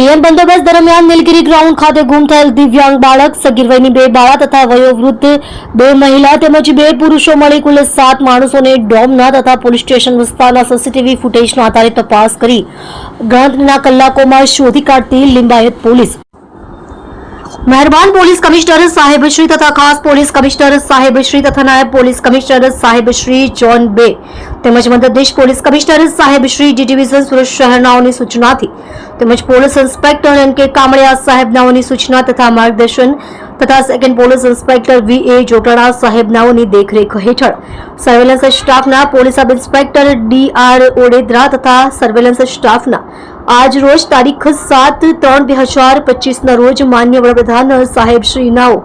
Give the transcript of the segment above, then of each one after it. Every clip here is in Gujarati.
પીએમ બંદોબસ્ત દરમિયાન નીલગીરી ગ્રાઉન્ડ ખાતે ગુમ થયેલ દિવ્યાંગ બાળક, સગીર વયની બે બાળા તથા વયોવૃદ્ધ બે મહિલા તેમજ બે પુરુષો મળી કુલ સાત માણસોને ડોમના તથા પોલીસ સ્ટેશન વિસ્તારના સીસીટીવી ફૂટેજના આધારે તપાસ કરી. ગણતરીના કલાકોમાં શોધી કાઢતી લિંબાયત પોલીસ. મહેરબાન પોલીસ કમિશનર સાહેબશ્રી તથા ખાસ પોલીસ કમિશનર સાહેબશ્રી તથા નાયબ પોલીસ કમિશનર સાહેબશ્રી જોન બે. તેમજ મદદનીશ પોલીસ કમિશનર સાહેબ શ્રી ડી ડિવિઝન સુરત શહેરનાઓની સૂચનાથી તેમજ પોલીસ ઇન્સ્પેક્ટર એન કે કામળિયા સાહેબનાઓની સૂચના તથા માર્ગદર્શન તથા second police inspector V A Jotana સાહેબનાઓની દેખરેખ હેઠળ સર્વેલન્સ સ્ટાફના police sub inspector D R Odedara તથા સર્વેલન્સ સ્ટાફના આજ રોજ તારીખ સાત ત્રણ બે હજાર પચીસના રોજ માન્ય વડાપ્રધાન સાહેબ શ્રીનાઓ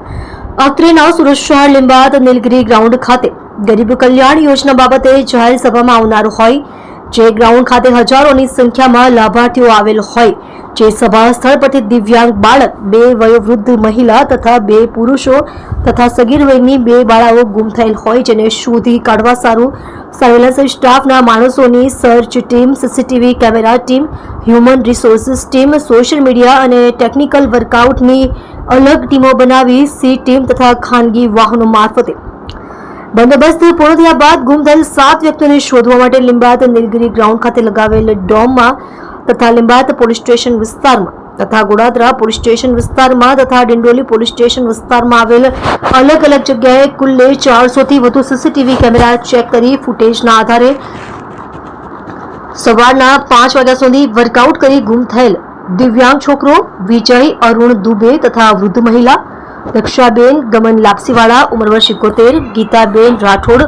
અત્રેના સુરત શહેર લીંબાદ નીલગિરી ગ્રાઉન્ડ ખાતે ગરીબ કલ્યાણ યોજના બાબતે જાહેર સભામાં આવનાર હોય, જે ગ્રાઉન્ડ ખાતે હજારોની સંખ્યામાં લાભાર્થીઓ આવેલ હોય, જે સભા સ્થળ પરથી દિવ્યાંગ બાળક, બે વયોવૃદ્ધ મહિલા તથા બે પુરુષો તથા સગીર વયની બે બાળાઓ ગુમ થયેલ હોય, જેને શોધી કાઢવા સારું સર્વેલન્સ સ્ટાફના માણસોની search team CCTV camera team human resources team social media અને ટેકનિકલ વર્કઆઉટની અલગ ટીમો બનાવી સી ટીમ તથા ખાનગી વાહનો મારફતે. બંદોબસ્ત પૂર્ણ થયા બાદ ગુમ થયેલ સાત વ્યક્તિઓને શોધવા માટે લિંબાયત નીલગિરી ગ્રાઉન્ડ ખાતે લગાવેલ ડોમમાં તથા લિંબાયત પોલીસ સ્ટેશન વિસ્તારમાં તથા ગોડાદરા પોલીસ સ્ટેશન વિસ્તારમાં તથા ડિંડોલી પોલીસ સ્ટેશન વિસ્તારમાં આવેલ અલગ અલગ જગ્યાએ કુલ્લે ચારસોથી વધુ સીસીટીવી કેમેરા ચેક કરી ફૂટેજના આધારે સવારના પાંચ વાગ્યા સુધી વર્કઆઉટ કરી ગુમ થયેલ દિવ્યાંગ છોકરો વિજય, અરુણ દુબે તથા વૃદ્ધ મહિલા દક્ષાબેન ગમન લાપસીવાળા, ઉંમર વર્ષ એકોતેર, ગીતાબેન રાઠોડ,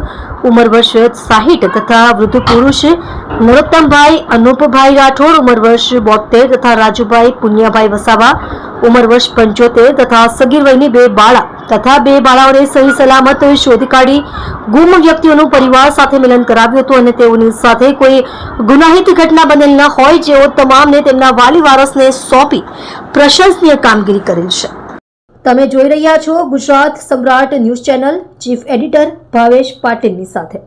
ઉંમર વર્ષ સાહીઠ તથા વૃદ્ધ પુરુષ નરોત્તમભાઈ, અનુપભાઈ રાઠોડ, ઉંમર વર્ષ બોતેર તથા રાજુભાઈ પુન્યાભાઈ વસાવા, ઉંમર વર્ષ પંચોતેર તથા સગીર વયની બે બાળા તથા બે બાળાઓને સહી સલામત શોધી કાઢી ગુમ વ્યક્તિઓનું પરિવાર સાથે મિલન કરાવ્યું હતું અને તેઓની સાથે કોઈ ગુનાહિત ઘટના બનેલ ન હોય જેઓ તમામને તેમના વાલી વારસને સોંપી પ્રશંસનીય કામગીરી કરેલ છે. તમે જોઈ રહ્યા છો Gujarat Samrat news channel chief editor Bhavesh પાટીલની સાથે.